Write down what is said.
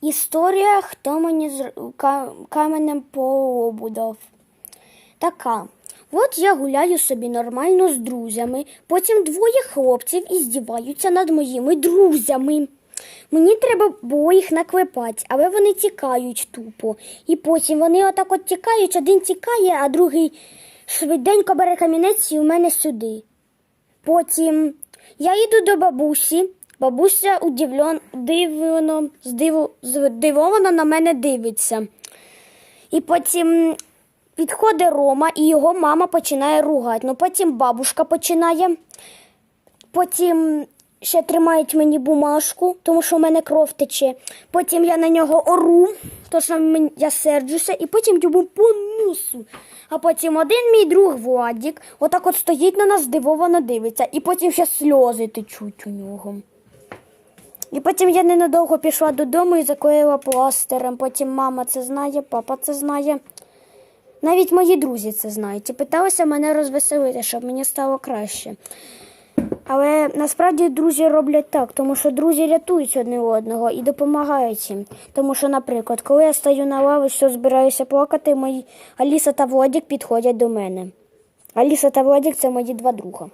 Історія, хто мені з ка- каменем пообудав. Така. От я гуляю собі нормально з друзями, потім двоє хлопців і здіваються над моїми друзями. Мені треба було їх наклепати, але вони тікають тупо. І потім вони отак от тікають, один тікає, а другий швиденько бере камінець і у мене сюди. Потім я йду до бабусі. Бабуся удивлен, дивно, здиву, здивовано на мене дивиться. І потім підходить Рома, і його мама починає ругати. Ну, потім бабушка починає. Потім ще тримають мені бумажку, тому що в мене кров тече. Потім я на нього ору, то що я серджуся, і потім йому по носу. А потім один мій друг Владік отак от стоїть на нас, здивовано дивиться, і потім ще сльози течуть у нього. І потім я ненадовго пішла додому і заклеїла пластирем. Потім мама це знає, папа це знає. Навіть мої друзі це знають і питалися мене розвеселити, щоб мені стало краще. Але насправді друзі роблять так, тому що друзі рятують одне одного і допомагають їм. Тому що, наприклад, коли я стою на лаві, збираюся плакати, мої Аліса та Владік підходять до мене. Аліса та Владік це мої два друга.